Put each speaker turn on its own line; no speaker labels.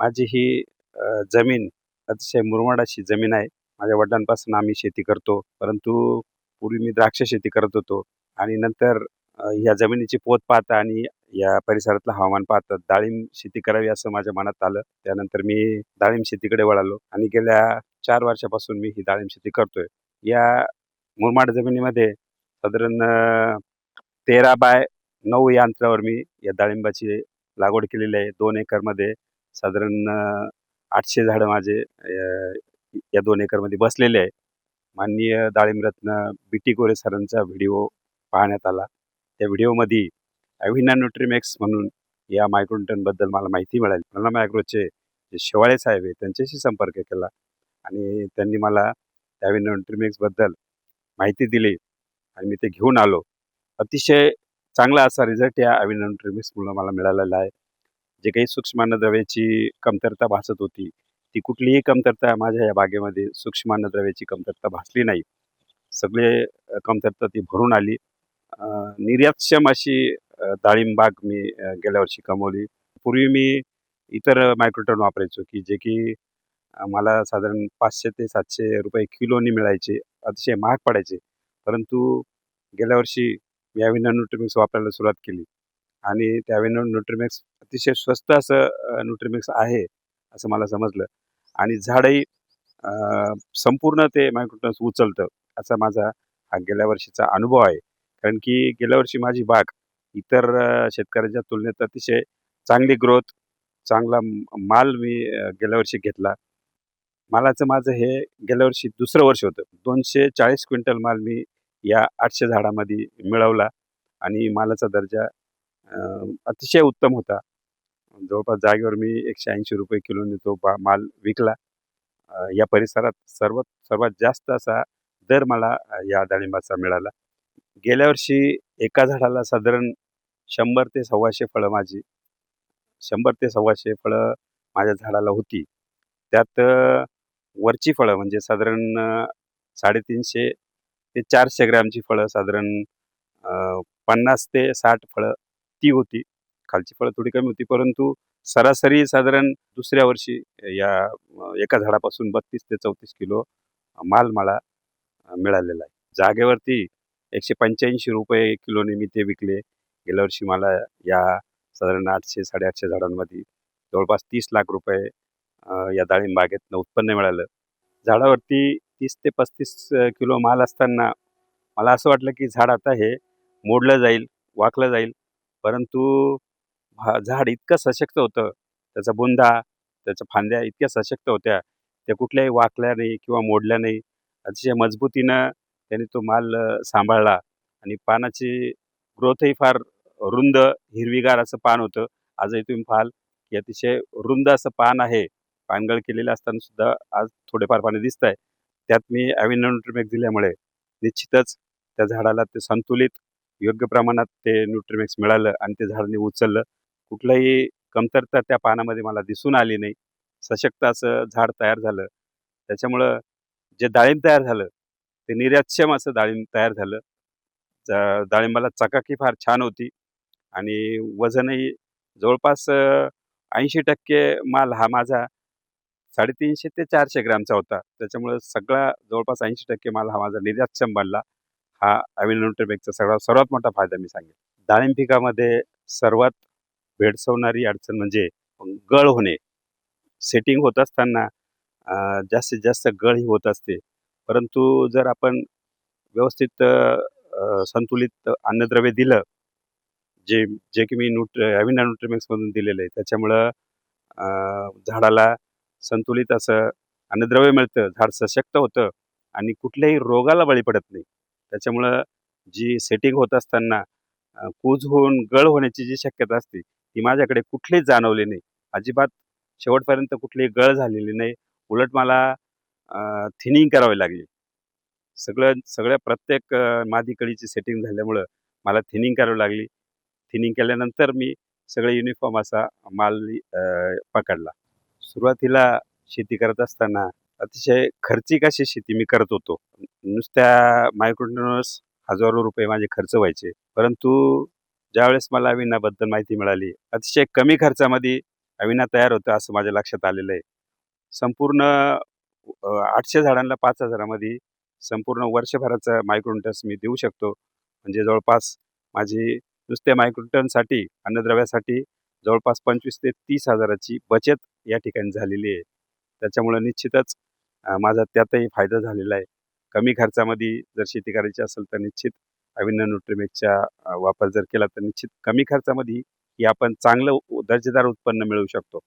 माझी ही जमीन अतिशय मुरमाड अशी जमीन आहे. माझ्या वडिलांपासून आम्ही शेती करतो. परंतु पूर्वी मी द्राक्ष शेती करत होतो. आणि नंतर या जमिनीची पोत पाहता आणि या परिसरातलं हवामान पाहता डाळिंब शेती करावी असं माझ्या मनात आलं. त्यानंतर मी डाळिंब शेतीकडे वळालो. आणि गेल्या चार वर्षापासून मी ही डाळिंब शेती करतोय. या मुरमाड जमिनीमध्ये साधारण तेरा बाय नऊ या अंतरावर मी या डाळिंबाची लागवड केलेली आहे. दोन एकरमध्ये साधारण आठशे झाडं माझे या दोन एकरमध्ये बसलेले आहे माननीय डाळिंबरत्न बी टी गोरे सरांचा व्हिडिओ पाहण्यात आला. त्या व्हिडिओमध्ये अविना न्यूट्रीमॅक्स म्हणून या मायक्रोन्टनबद्दल मला माहिती मिळाली. मला मायक्रोचे जे शेवाळे साहेब आहे त्यांच्याशी संपर्क केला आणि त्यांनी मला अविना न्यूट्रीमॅक्सबद्दल माहिती दिली आणि मी ते घेऊन आलो. अतिशय चांगला असा रिझल्ट या अविना न्यूट्रीमॅक्समुळं मला मिळालेला आहे. जे काही सूक्ष्म अन्नद्रव्याची कमतरता भासत होती ती कुठलीही कमतरता माझ्या या बागेमध्ये सूक्ष्म अन्नद्रव्याची कमतरता भासली नाही. सगळे कमतरता ती भरून आली. निर्यातक्षम अशी डाळिंबाग मी गेल्या वर्षी कमवली. पूर्वी मी इतर मायक्रोटन वापरायचो की जे की मला साधारण पाचशे ते सातशे रुपये किलोनी मिळायचे अतिशय महाग पडायचे. परंतु गेल्या वर्षी मी अविना न्यूट्रिमिक्स वापरायला सुरुवात केली आणि त्या अविना न्यूट्रिमिक्स अतिशय स्वस्त असं न्यूट्रिमिक्स आहे असं मला समजलं. आणि झाडही संपूर्ण ते मायक्रोटन्स उचलतं असा माझा हा गेल्या वर्षीचा अनुभव आहे. कारण की गेल्या वर्षी माझी बाग इतर शेतकऱ्यांच्या तुलनेत अतिशय चांगली ग्रोथ चांगला माल मी गेल्या वर्षी घेतला. मालाचं माझं हे गेल्या वर्षी दुसरं वर्ष होतं. दोनशे चाळीस क्विंटल माल मी या आठशे झाडामध्ये मिळवला आणि मालाचा दर्जा अतिशय उत्तम होता. जवळपास जागेवर मी एकशे ऐंशी रुपये किलोने तो बा माल विकला. या परिसरात सर्वात सर्वात जास्त असा दर मला या डाळिंबाचा मिळाला. गेल्या वर्षी एका झाडाला साधारण शंभर ते सव्वाशे फळं माझी शंभर ते सव्वाशे फळं माझ्या झाडाला होती. त्यात वरची फळं म्हणजे साधारण साडेतीनशे ते चारशे ग्रॅमची फळं साधारण पन्नास ते साठ फळं ती होती. खालची फळं थोडी कमी होती परंतु सरासरी साधारण दुसऱ्या वर्षी या एका झाडापासून बत्तीस ते चौतीस किलो माल मला मिळालेला आहे. जागेवरती एकशे पंच्याऐंशी रुपये किलोने मी ते विकले. गेल्या वर्षी मला या साधारण आठशे साडेआठशे झाडांमध्ये जवळपास तीस लाख रुपये या डाळिंब उत्पन्न मिळालं. झाडावरती तीस ते पस्तीस किलो माल असताना मला असं वाटलं की झाड आता हे मोडलं जाईल वाकलं जाईल परंतु झाड इतकं सशक्त होतं त्याचा बुंदा त्याच्या फांद्या इतक्या सशक्त होत्या त्या कुठल्याही वाकल्या नाही किंवा मोडल्या नाही. अतिशय मजबूतीनं त्याने तो माल सांभाळला आणि पानाची ग्रोथही फार रुंद हिरवीगार असं पान होतं. आजही तुम्ही पाहाल की अतिशय रुंद असं पान आहे. पानगळ केलेलं असताना सुद्धा आज थोडेफार पाणी दिसत आहे त्यात मी अविन दिल्यामुळे निश्चितच त्या झाडाला ते संतुलित योग्य प्रमाणात ते न्यूट्रिमॅक्स मिळालं आणि ते झाडाने उचललं. कुठलंही कमतरता त्या पानामध्ये मला दिसून आली नाही. सशक्त असं झाड तयार झालं. त्याच्यामुळं जे डाळिंब तयार झालं ते निर्यातक्षम असं डाळिंब तयार झालं. जा- डाळिंबाला चकाकी फार छान होती आणि वजनही जवळपास ऐंशी टक्के माल हा माझा साडेतीनशे ते चारशे ग्रॅमचा होता. त्याच्यामुळं सगळा जवळपास ऐंशी टक्के माल हा माझा निर्यातक्षम बनला. हा अविनोट्रिमेकचा सगळा सर्वात मोठा फायदा मी सांगेन. डाळिंब पिकामध्ये सर्वात भेडसवणारी अडचण म्हणजे गळ होणे. सेटिंग होत असताना जास्तीत जास्त गळ ही होत असते. परंतु जर आपण व्यवस्थित संतुलित अन्नद्रव्य दिलं जे जे की मी न्यूट्र अविना न्यूट्रिमिक्समधून दिलेलं आहे. त्याच्यामुळं झाडाला संतुलित असं अन्नद्रव्य मिळतं झाड सशक्त होतं आणि कुठल्याही रोगाला बळी पडत नाही. त्याच्यामुळं जी सेटिंग होत असताना कूज होऊन गळ होण्याची जी शक्यता असते ती माझ्याकडे कुठलीच जाणवली नाही. अजिबात शेवटपर्यंत कुठलीही गळ झालेली नाही. उलट मला थिनिंग करावी लागली. सगळं सगळ्या प्रत्येक मादी कळीची सेटिंग झाल्यामुळं मला थिनिंग करावी लागली. थिनिंग केल्यानंतर मी सगळे युनिफॉर्म असा माल पकडला. सुरुवातीला शेती करत असताना अतिशय खर्चिक अशी शेती मी करत होतो. नुसत्या मायक्रोन्युट्रन्स हजारो रुपये माझे खर्च व्हायचे. परंतु ज्यावेळेस मला अविनाबद्दल माहिती मिळाली अतिशय कमी खर्चामध्ये अविना तयार होतं असं माझ्या लक्षात आलेलं आहे. संपूर्ण आठशे झाडांना पाच हजारामध्ये संपूर्ण वर्षभराचा मायक्रोन्यूटन्स मी देऊ शकतो. म्हणजे जवळपास माझी नुसत्या मायक्रोटनसाठी अन्नद्रव्यासाठी जवळपास पंचवीस ते तीस हजाराची बचत या ठिकाणी झालेली आहे. त्याच्यामुळं निश्चितच माझा त्यातही फायदा झालेला आहे. कमी खर्चामध्ये जर शेती करायची असेल तर निश्चित अविना न्यूट्रिमिक्सचा वापर जर केला तर निश्चित कमी खर्चामध्ये ही आपण चांगलं दर्जेदार उत्पन्न मिळवू शकतो.